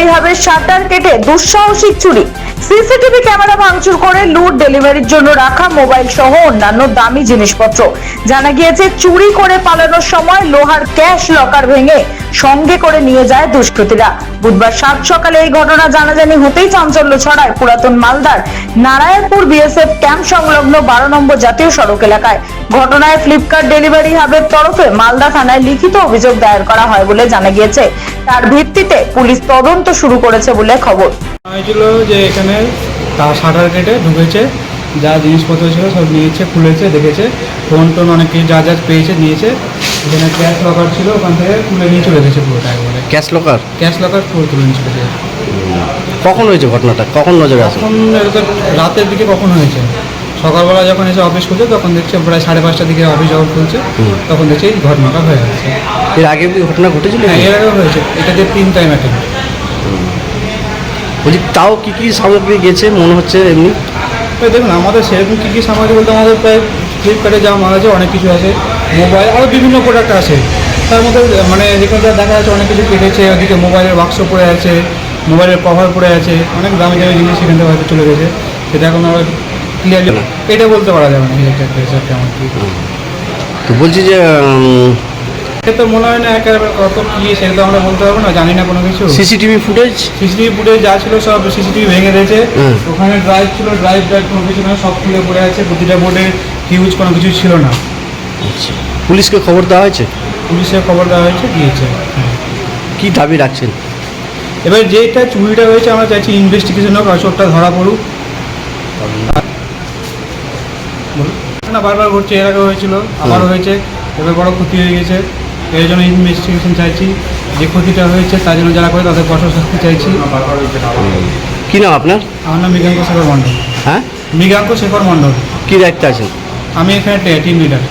Delivery হবে shutter কেটে দুঃসাহসিক চুরি। সিসিটিভি ক্যামেরা ভাঙচুর করে লুট ডেলিভারির জন্য রাখা মোবাইল সহ অন্যান্য দামি জিনিসপত্র। জানা গিয়েছে, চুরি করে পালানোর সময় লোহার ক্যাশ লকার ভেঙে সঙ্গে করে নিয়ে যায় দুষ্কৃতীরা। বুধবার সাত সকালে এই ঘটনা জানাজানি হতেই চাঞ্চল্য ছড়ায় পুরাতন মালদার নারায়ণপুর বিএসএফ ক্যাম্প সংলগ্ন বারো নম্বর জাতীয় সড়ক এলাকায়। ঘটনায় ফ্লিপকার্ট ডেলিভারি হাবের তরফে মালদা থানায় লিখিত অভিযোগ দায়ের করা হয় বলে জানা গিয়েছে। তার ভিত্তিতে পুলিশ তদন্ত শুরু করেছে বলে খবর। হয়েছিল যে এখানে তার শাটার কেটে ঢুকেছে, যা জিনিসপত্র ছিল সব নিয়েছে, খুলেছে, দেখেছে ফোন টোন অনেক যা যা পেয়েছে নিয়েছে। এখানে ক্যাশ লকার ছিল ওখান থেকে তুলে নিয়ে চলে গেছে পুরোটা একবারে ক্যাশ লকার ক্যাশ লকার পুরো তুলে নিয়ে চলে গেছে কখন হয়েছে ঘটনাটা? কখন নজরে আসে? এখন এটা তো রাতের দিকে কখন হয়েছে? সকালবেলা যখন এসে অফিস খুলছে তখন দেখছে প্রায় সাড়ে পাঁচটার দিকে অফিস যখন খুলছে তখন দেখছি এই ঘটনাটা হয়ে গেছে। এর আগে কি ঘটনা ঘটেছিল হ্যাঁ এর আগেও হয়েছে। এটা যে তিন টাইম অ্যাটেন্ড বলছি তাও কি কি সামগ্রী গেছে? মনে হচ্ছে এমনি। দেখুন আমাদের সেরকম কী কী সামগ্রী বলতে আমাদের প্রায় ফ্লিপকার্টে যা মাল আছে অনেক কিছু আছে। মোবাইল আরও বিভিন্ন প্রোডাক্ট আছে। তার মধ্যে মানে যেখানে যা দেখা যাচ্ছে অনেক কিছু কেটেছে। ওদিকে মোবাইলের বাক্স পড়ে আছে মোবাইলের কভার পড়ে আছে। অনেক দামি দামি জিনিস সেখান থেকে হয়তো চলে গেছে। সেটা এখন আমরা ক্লিয়ারলি এটা বলতে পারা যাবে না একটা হিসাব কেমন কী। তো বলছি যে তো মনে হয় না একেবারে কত কী সেটা তো আমরা বলতে পারব না জানি না কোনো কিছু। সিসিটিভি ফুটেজ সিসিটিভি ফুটেজ যা ছিল সব সিসিটিভি ভেঙে দিয়েছে। ওখানে ড্রাইভ ছিল ড্রাইভ ড্রাইভ কোনো কিছু না সব খুলে পড়ে আছে। প্রতিটা বোর্ডে হিউজ কোনো কিছু ছিল না। পুলিশকে খবর দেওয়া হয়েছে? পুলিশে খবর দেওয়া হয়েছে দিয়েছে। কি দাবি রাখছেন? এবার যেটা চুরিটা হয়েছে আমরা চাইছি ইনভেস্টিগেশন হোক আসরটা ধরা পড়ুক। না বারবার ঘটছে এর আগে হয়েছিল আবারও হয়েছে এবার বড় ক্ষতি হয়ে গেছে। এর জন্য ইনভেস্টিগেশন চাইছি যে ক্ষতিটা হয়েছে তার জন্য যারা করে তাদের কঠোর শাস্তি চাইছি। কি নাম আপনার? আমার নাম মৃগাঙ্ক শেখর মণ্ডল। হ্যাঁ? মৃগাঙ্ক শেখর মণ্ডল। কি দায়িত্বে আছেন? আমি এখানে টিম লিডার